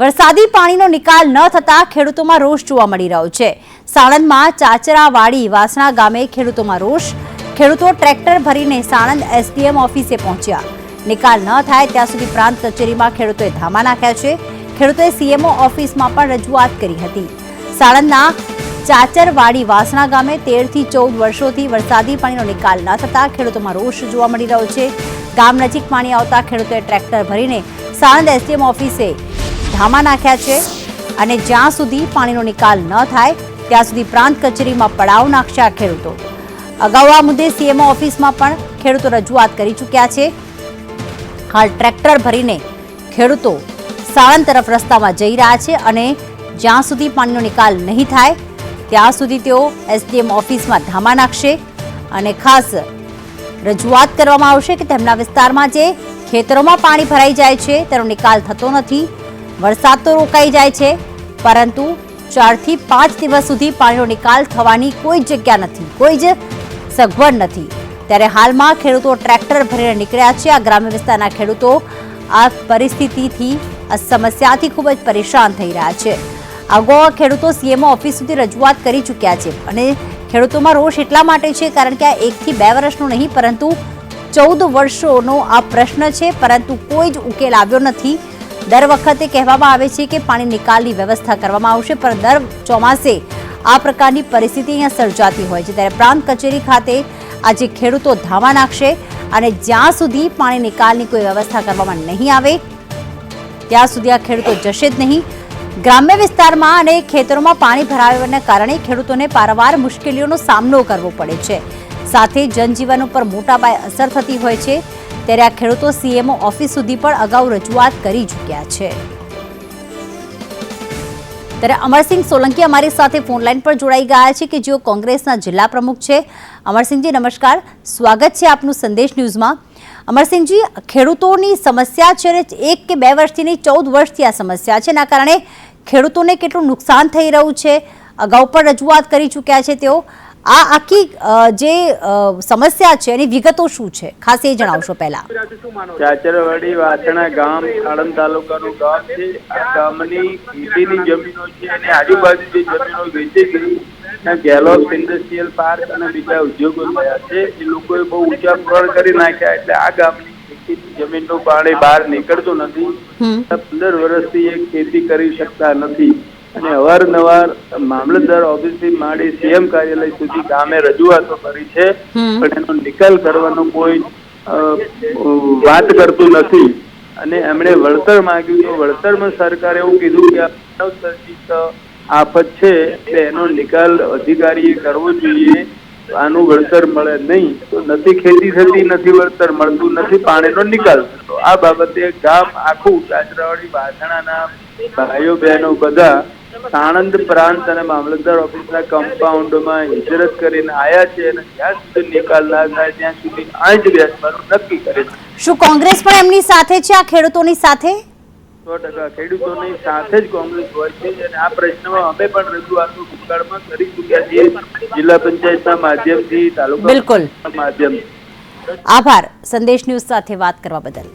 વરસાદી પાણીનો નિકાલ ન થતા ખેડૂતોમાં રોષ જોવા મળી રહ્યો છે. સાણંદમાં ચાચરાવાડી વાસણા ગામે ખેડૂતોમાં રોષ. ખેડૂતો ટ્રેક્ટર ભરીને સાણંદ એસડીએમ ઓફિસે પહોંચ્યા. નિકાલ ન થાય ત્યાં સુધી પ્રાંત કચેરીમાં ખેડૂતોએ ધામા નાખ્યા છે. ખેડૂતોએ સીએમઓ ઓફિસમાં પણ રજૂઆત કરી હતી. સાણંદના ચાચરવાડી વાસણા ગામે તેરથી ચૌદ વર્ષોથી વરસાદી પાણીનો નિકાલ ન થતા ખેડૂતોમાં રોષ જોવા મળી રહ્યો છે. ગામ નજીક પાણી આવતા ખેડૂતોએ ટ્રેક્ટર ભરીને સાણંદ એસડીએમ ઓફિસે ધામા નાખ્યા છે અને જ્યાં સુધી પાણીનો નિકાલ ન થાય, ત્યાં સુધી પ્રાંત કચેરીમાં પડાવ નાખશે આ ખેડૂતો. અગાઉ આ મુદ્દે સીએમઓ ઓફિસમાં પણ ખેડૂતો રજૂઆત કરી ચૂક્યા છે. હાલ ટ્રેક્ટર ભરીને ખેડૂતો સાણંદ તરફ રસ્તામાં જઈ રહ્યા છે અને જ્યાં સુધી પાણીનો નિકાલ નહીં થાય, ત્યાં સુધી તેઓ એસડીએમ ઓફિસમાં ધામા નાખશે અને ખાસ રજૂઆત કરવામાં આવશે કે તેમના વિસ્તારમાં જે ખેતરોમાં પાણી ભરાઈ જાય છે, તેનો નિકાલ થતો નથી. વરસાદ તો રોકાઈ જાય છે, પરંતુ ચારથી પાંચ દિવસ સુધી પાણીનો નિકાલ થવાની કોઈ જ જગ્યા નથી, કોઈ જ સગવડ નથી. ત્યારે હાલમાં ખેડૂતો ટ્રેક્ટર ભરીને નીકળ્યા છે. આ ગ્રામ્ય વિસ્તારના ખેડૂતો આ પરિસ્થિતિથી, આ સમસ્યાથી ખૂબ જ પરેશાન થઈ રહ્યા છે. અગાઉ ખેડૂતો સીએમઓ ઓફિસ સુધી રજૂઆત કરી ચૂક્યા છે અને ખેડૂતોમાં રોષ એટલા માટે છે કારણ કે આ એકથી બે વર્ષનો નહીં, પરંતુ ચૌદ વર્ષોનો આ પ્રશ્ન છે, પરંતુ કોઈ જ ઉકેલ આવ્યો નથી. દર વખતે કહેવામાં આવે છે કે પાણી નિકાલની વ્યવસ્થા કરવામાં આવશે, પણ દર ચોમાસે આ પ્રકારની પરિસ્થિતિ અહીંયા સર્જાતી હોય છે. ત્યારે પ્રાંત કચેરી ખાતે આજે ખેડૂતો ધાવા નાખશે અને જ્યાં સુધી પાણી નિકાલની કોઈ વ્યવસ્થા કરવામાં નહીં આવે, ત્યાં સુધી આ ખેડૂતો જશે જ નહીં. ગ્રામ્ય વિસ્તારમાં અને ખેતરોમાં પાણી ભરાવાને કારણે ખેડૂતોને પારવાર મુશ્કેલીઓનો સામનો કરવો પડે છે. સાથે જનજીવન ઉપર મોટા પાયે અસર થતી હોય છે. ત્યારે આ ખેડૂતો સીએમઓ ઓફિસ સુધી પણ અગાઉ રજૂઆત કરી ચૂક્યા છે. ત્યારે અમરસિંહ સોલંકી અમારી સાથે ફોનલાઈન પર જોડાઈ ગયા છે કે જેઓ કોંગ્રેસના જિલ્લા પ્રમુખ છે. અમરસિંહજી, નમસ્કાર. સ્વાગત છે આપનું સંદેશ ન્યૂઝમાં. અમરસિંહજી, ખેડૂતોની સમસ્યા છે અને એક કે બે વર્ષથી નહીં, ચૌદ વર્ષથી આ સમસ્યા છે. એના કારણે ખેડૂતોને કેટલું નુકસાન થઈ રહ્યું છે? અગાઉ પણ રજૂઆત કરી ચૂક્યા છે તેઓ. આ આખી જે સમસ્યા છે એની વિગતો શું છે? ખાસ એ જણાવશો પહેલા. ચાચરવાડી વાસણા ગામ આણંદ તાલુકાનું ગામ છે. આ ગામની ખેતીની જમીનો છે અને આજુબાજુ જે જમીનો વેચી ગઈ ત્યાં ઇન્ડસ્ટ્રીયલ પાર્ક અને બીજા ઉદ્યોગો થયા છે. એ લોકોએ બહુ ઊંચા પ્રણ કરી નાખ્યા એટલે આ ગામની ખેતીની જમીનનું પાણી બહાર નીકળતું નથી. પંદર વર્ષથી એ ખેતી કરી શકતા નથી. અને અવારનવાર મામલતદાર ઓફિસથી માંડી સીએમ કાર્યાલય સુધી ગામે રજૂઆતો કરી છે. પણ એનો નિકાલ કરવાનો કોઈ વાત કરતું નથી. અને એમણે વળતર માંગ્યું તો વળતરમાં સરકારે એવું કીધું કે માનવસર્જિત આફત છે એટલે એનો નિકાલ અધિકારીએ કરવો જોઈએ. આનું વળતર મળે નહીં. તો નથી ખેતી થતી નથી વળતર મળતું નથી પાણીનો નિકાલ. થતો આ બાબતે ગામ આખું કાચરાવાડી વાસણાના ભાઈઓ બહેનો બધા સાણંદ પ્રાંત અને મામલતદાર ઓફિસના કમ્પાઉન્ડમાં હિજરત કરીને આયા છે અને જ્યાં સુધી નિકાલ ના થાય ત્યાં સુધી અહીં જ બેસવાનું નક્કી કરે છે. શું કોંગ્રેસ પણ એમની સાથે છે? આ ખેડૂતોની સાથે? સો ટકા. ખેડૂતોની સાથે જ કોંગ્રેસ હોય છે અને આ પ્રશ્નમાં અમે પણ રજૂઆતો ભૂતકાળમાં કરી ચૂક્યા છીએ. જિલ્લા પંચાયતના માધ્યમથી તાલુકા બિલકુલ. માધ્યમથી. આભાર. સંદેશ ન્યૂઝ સાથે વાત કરવા બદલ.